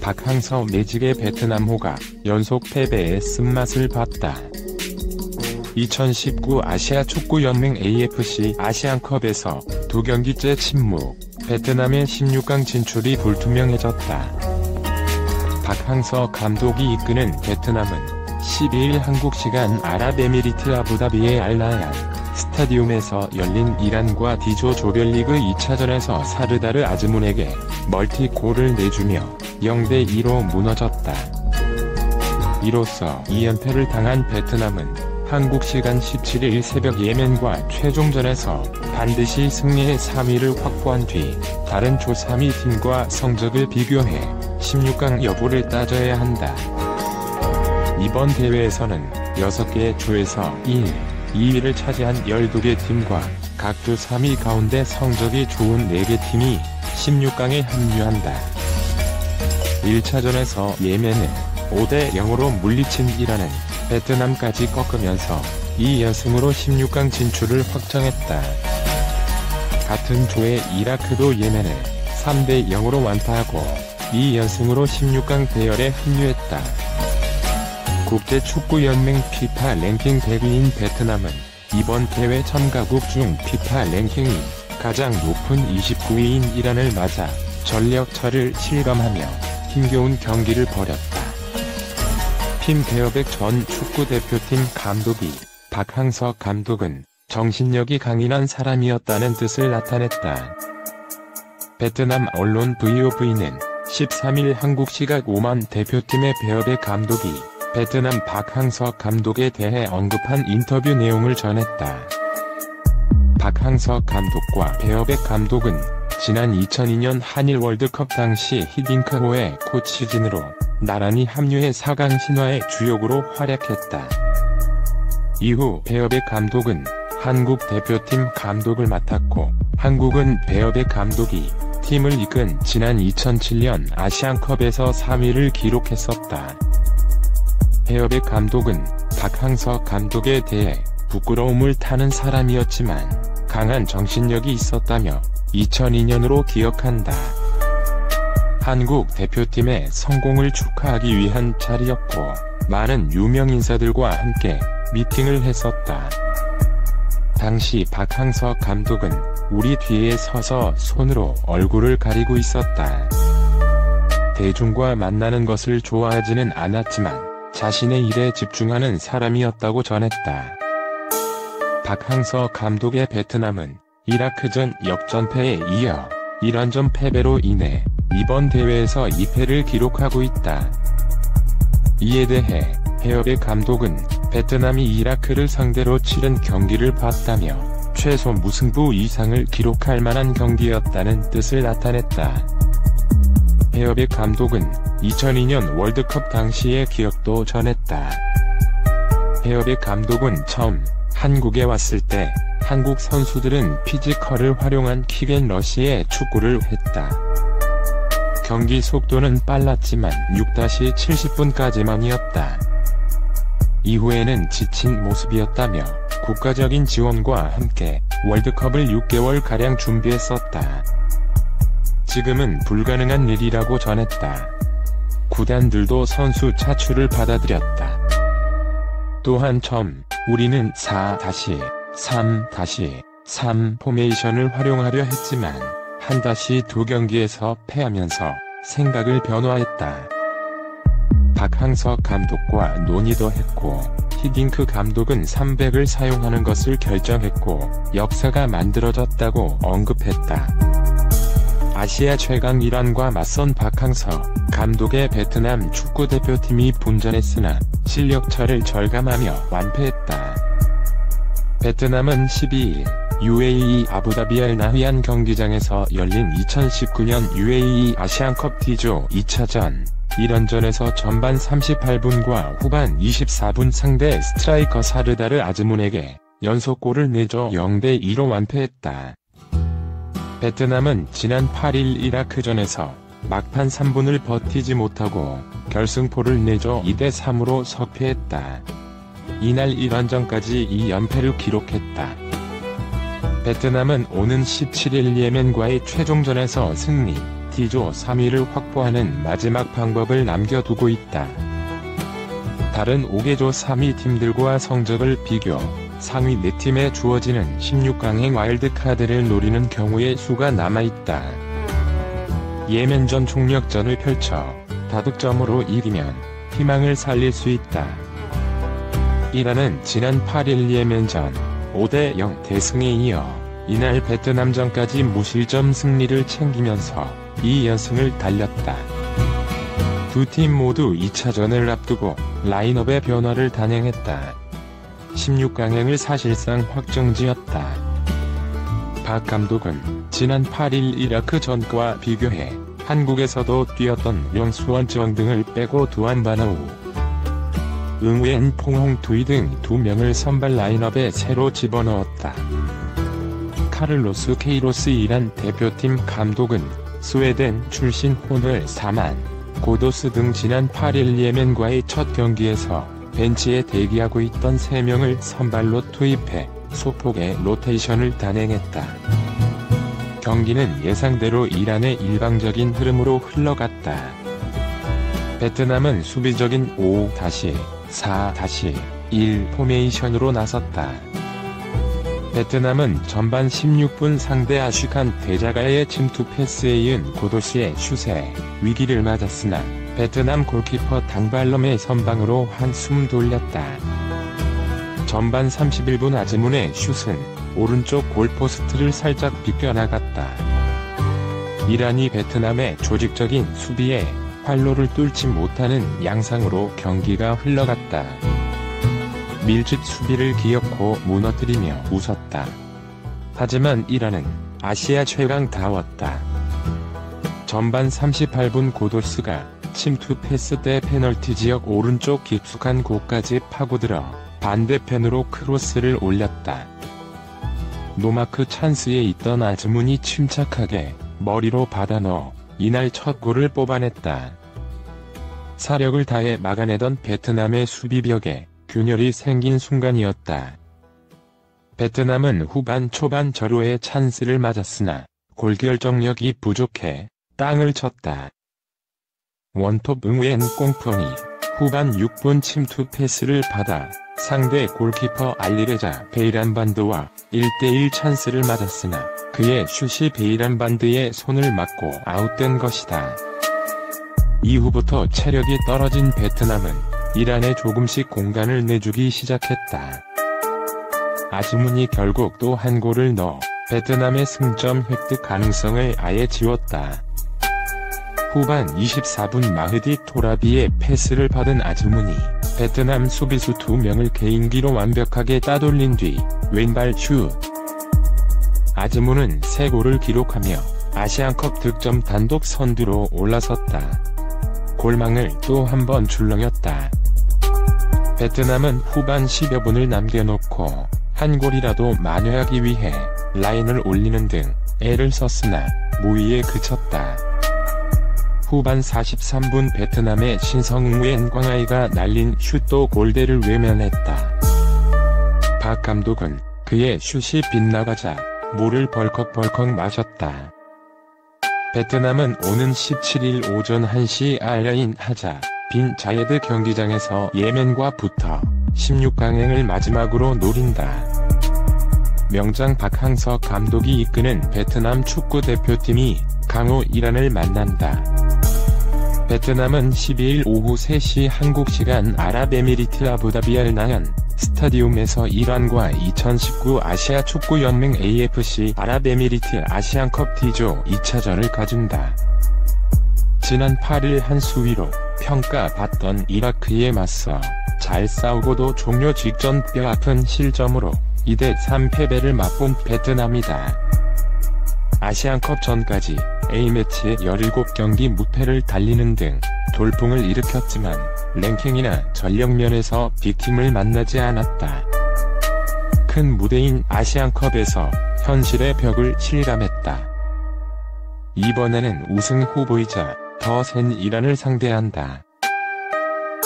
박항서 매직의 베트남호가 연속 패배의 쓴맛을 봤다. 2019 아시아 축구연맹 AFC 아시안컵에서 두 경기째 침묵, 베트남의 16강 진출이 불투명해졌다. 박항서 감독이 이끄는 베트남은 12일 한국 시간 아랍에미리트 아부다비의 알라얀 스타디움에서 열린 이란과 디조 조별리그 2차전에서 사르다르 아즈문에게 멀티골을 내주며 0대 2로 무너졌다. 이로써 2연패를 당한 베트남은 한국 시간 17일 새벽 예멘과 최종전에서 반드시 승리해 3위를 확보한 뒤 다른 조 3위 팀과 성적을 비교해 16강 여부를 따져야 한다. 이번 대회에서는 6개 조에서 1, 2위를 차지한 12개 팀과 각조 3위 가운데 성적이 좋은 4개 팀이 16강에 합류한다. 1차전에서 예멘을 5대 0으로 물리친 이란은 베트남까지 꺾으면서 2연승으로 16강 진출을 확정했다. 같은 조의 이라크도 예멘을 3대 0으로 완파하고 2연승으로 16강 대열에 합류했다. 국제축구연맹 피파 랭킹 100위인 베트남은 이번 대회 참가국 중 피파 랭킹이 가장 높은 29위인 이란을 맞아 전력차를 실감하며 힘겨운 경기를 벌였다. 팀 대여백 전 축구대표팀 감독이 박항서 감독은 정신력이 강인한 사람이었다는 뜻을 나타냈다. 베트남 언론 VOV는 13일 한국 시각 5만 대표팀의 베어백 감독이 베트남 박항서 감독에 대해 언급한 인터뷰 내용을 전했다. 박항서 감독과 베어백 감독은 지난 2002년 한일 월드컵 당시 히딩크호의 코치진으로 나란히 합류해 4강 신화의 주역으로 활약했다. 이후 베어백 감독은 한국 대표팀 감독을 맡았고 한국은 베어백 감독이 팀을 이끈 지난 2007년 아시안컵에서 3위를 기록했었다. 베어백 감독은 박항서 감독에 대해 부끄러움을 타는 사람이었지만 강한 정신력이 있었다며 2002년으로 기억한다. 한국 대표팀의 성공을 축하하기 위한 자리였고 많은 유명 인사들과 함께 미팅을 했었다. 당시 박항서 감독은 우리 뒤에 서서 손으로 얼굴을 가리고 있었다. 대중과 만나는 것을 좋아하지는 않았지만 자신의 일에 집중하는 사람이었다고 전했다. 박항서 감독의 베트남은 이라크전 역전패에 이어 이란전 패배로 인해 이번 대회에서 2패를 기록하고 있다. 이에 대해 헤어백 감독은 베트남이 이라크를 상대로 치른 경기를 봤다며 최소 무승부 이상을 기록할 만한 경기였다는 뜻을 나타냈다. 헤어백 감독은 2002년 월드컵 당시의 기억도 전했다. 헤어백 감독은 처음 한국에 왔을 때 한국 선수들은 피지컬을 활용한 킥앤러시의 축구를 했다. 경기 속도는 빨랐지만 6-70분까지만이었다. 이후에는 지친 모습이었다며 국가적인 지원과 함께 월드컵을 6개월가량 준비했었다. 지금은 불가능한 일이라고 전했다. 구단들도 선수 차출을 받아들였다. 또한 처음 우리는 4-3-3 포메이션을 활용하려 했지만 1-2 경기에서 패하면서 생각을 변화했다. 박항서 감독과 논의도 했고 히딩크 감독은 300을 사용하는 것을 결정했고 역사가 만들어졌다고 언급했다. 아시아 최강 이란과 맞선 박항서 감독의 베트남 축구대표팀이 분전했으나 실력차를 절감하며 완패했다. 베트남은 12일 UAE 아부다비 알나히안 경기장에서 열린 2019년 UAE 아시안컵 D조 2차전 1원전에서 전반 38분과 후반 24분 상대 스트라이커 사르다르 아즈문에게 연속골을 내줘 0대2로 완패했다. 베트남은 지난 8일 이라크전에서 막판 3분을 버티지 못하고 결승포를 내줘 2대3으로 석패했다. 이날 1원전까지 2연패를 기록했다. 베트남은 오는 17일 예멘과의 최종전에서 승리, D조 3위를 확보하는 마지막 방법을 남겨두고 있다. 다른 5개조 3위 팀들과 성적을 비교, 상위 4팀에 주어지는 16강행 와일드카드를 노리는 경우의 수가 남아있다. 예멘전 총력전을 펼쳐 다득점으로 이기면 희망을 살릴 수 있다. 이란은 지난 8일 예멘전 5대0 대승에 이어 이날 베트남전까지 무실점 승리를 챙기면서 2연승을 달렸다. 두 팀 모두 2차전을 앞두고 라인업의 변화를 단행했다. 16강행을 사실상 확정지었다. 박 감독은 지난 8일 이라크 전과 비교해 한국에서도 뛰었던 명수원 정 등을 빼고 두안바나우, 응우엔 퐁홍투이 등 두 명을 선발 라인업에 새로 집어넣었다. 카를로스 케이로스 이란 대표팀 감독은 스웨덴 출신 호늘 사만, 고도스 등 지난 8일 예멘과의 첫 경기에서 벤치에 대기하고 있던 3명을 선발로 투입해 소폭의 로테이션을 단행했다. 경기는 예상대로 이란의 일방적인 흐름으로 흘러갔다. 베트남은 수비적인 5-4-1 포메이션으로 나섰다. 베트남은 전반 16분 상대 아쉬칸 대자가의 침투 패스에 이은 고도시의 슛에 위기를 맞았으나 베트남 골키퍼 당발럼의 선방으로 한숨 돌렸다. 전반 31분 아즈문의 슛은 오른쪽 골포스트를 살짝 비껴나갔다. 이란이 베트남의 조직적인 수비에 활로를 뚫지 못하는 양상으로 경기가 흘러갔다. 밀집 수비를 기어코 무너뜨리며 웃었다. 하지만 이란은 아시아 최강 다웠다. 전반 38분 고도스가 침투 패스 때 페널티 지역 오른쪽 깊숙한 곳까지 파고들어 반대편으로 크로스를 올렸다. 노마크 찬스에 있던 아즈문이 침착하게 머리로 받아 넣어 이날 첫 골을 뽑아냈다. 사력을 다해 막아내던 베트남의 수비벽에 균열이 생긴 순간이었다. 베트남은 후반 초반 절호의 찬스를 맞았으나 골결정력이 부족해 땅을 쳤다. 원톱 응우엔 꽁펑이 후반 6분 침투 패스를 받아 상대 골키퍼 알리레자 베이란반드와 1대1 찬스를 맞았으나 그의 슛이 베이란반드의 손을 맞고 아웃된 것이다. 이후부터 체력이 떨어진 베트남은 이란에 조금씩 공간을 내주기 시작했다. 아즈문이 결국 또 한 골을 넣어 베트남의 승점 획득 가능성을 아예 지웠다. 후반 24분 마흐디 토라비의 패스를 받은 아즈문이 베트남 수비수 2명을 개인기로 완벽하게 따돌린 뒤 왼발 슛. 아즈문은 3골을 기록하며 아시안컵 득점 단독 선두로 올라섰다. 골망을 또 한 번 출렁였다. 베트남은 후반 10여 분을 남겨놓고 한 골이라도 만회하기 위해 라인을 올리는 등 애를 썼으나 무위에 그쳤다. 후반 43분 베트남의 신성우엔 광아이가 날린 슛도 골대를 외면했다. 박 감독은 그의 슛이 빗나가자 물을 벌컥벌컥 마셨다. 베트남은 오는 17일 오전 1시 알라인 하자 빈 자예드 경기장에서 예멘과 붙어 16강행을 마지막으로 노린다. 명장 박항석 감독이 이끄는 베트남 축구 대표팀이 강호 이란을 만난다. 베트남은 12일 오후 3시 한국 시간 아랍에미리트 아부다비 알나연 스타디움에서 이란과 2019 아시아 축구연맹 AFC 아랍에미리트 아시안컵 D조 2차전을 가진다. 지난 8일 한 수위로 평가받던 이라크에 맞서 잘 싸우고도 종료 직전 뼈아픈 실점으로 2대 3 패배를 맛본 베트남이다. 아시안컵 전까지 A매치 17경기 무패를 달리는 등 돌풍을 일으켰지만 랭킹이나 전력면에서 빅팀을 만나지 않았다. 큰 무대인 아시안컵에서 현실의 벽을 실감했다. 이번에는 우승 후보이자 더 센 이란을 상대한다.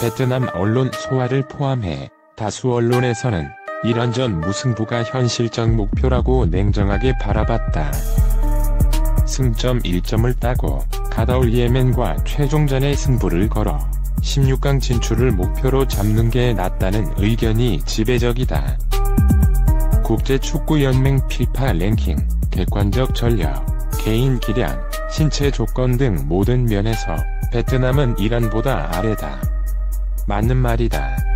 베트남 언론 소화를 포함해 다수 언론에서는 이란전 무승부가 현실적 목표라고 냉정하게 바라봤다. 승점 1점을 따고 가다올 예멘과 최종전의 승부를 걸어 16강 진출을 목표로 잡는 게 낫다는 의견이 지배적이다. 국제축구연맹 피파 랭킹, 객관적 전력, 개인 기량, 신체 조건 등 모든 면에서 베트남은 이란보다 아래다. 맞는 말이다.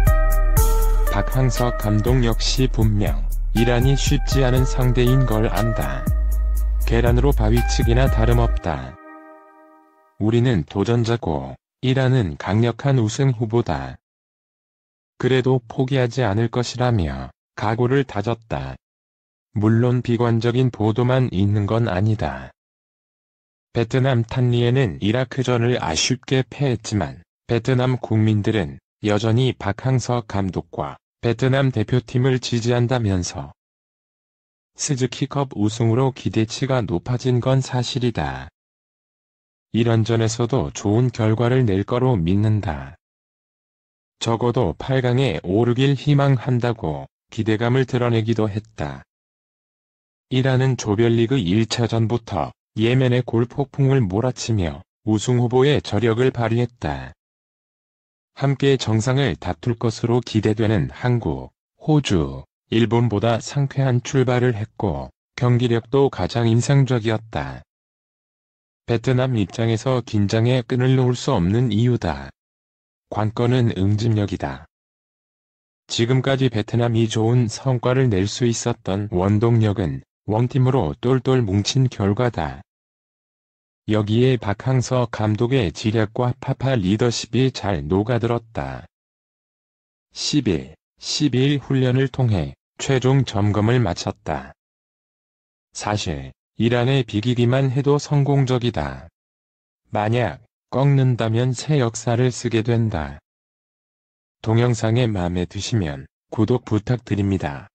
박항석 감독 역시 분명 이란이 쉽지 않은 상대인 걸 안다. 계란으로 바위치기나 다름없다. 우리는 도전자고 이란은 강력한 우승 후보다. 그래도 포기하지 않을 것이라며 각오를 다졌다. 물론 비관적인 보도만 있는 건 아니다. 베트남 탄리에는 이라크전을 아쉽게 패했지만 베트남 국민들은 여전히 박항서 감독과 베트남 대표팀을 지지한다면서 스즈키컵 우승으로 기대치가 높아진 건 사실이다. 이런 전에서도 좋은 결과를 낼 거로 믿는다. 적어도 8강에 오르길 희망한다고 기대감을 드러내기도 했다. 이라는 조별리그 1차전부터 예멘의 골폭풍을 몰아치며 우승 후보의 저력을 발휘했다. 함께 정상을 다툴 것으로 기대되는 한국, 호주, 일본보다 상쾌한 출발을 했고 경기력도 가장 인상적이었다. 베트남 입장에서 긴장의 끈을 놓을 수 없는 이유다. 관건은 응집력이다. 지금까지 베트남이 좋은 성과를 낼 수 있었던 원동력은 원팀으로 똘똘 뭉친 결과다. 여기에 박항서 감독의 지략과 파파 리더십이 잘 녹아들었다. 10일, 12일 훈련을 통해 최종 점검을 마쳤다. 사실, 이란에 비기기만 해도 성공적이다. 만약 꺾는다면 새 역사를 쓰게 된다. 동영상에 마음에 드시면 구독 부탁드립니다.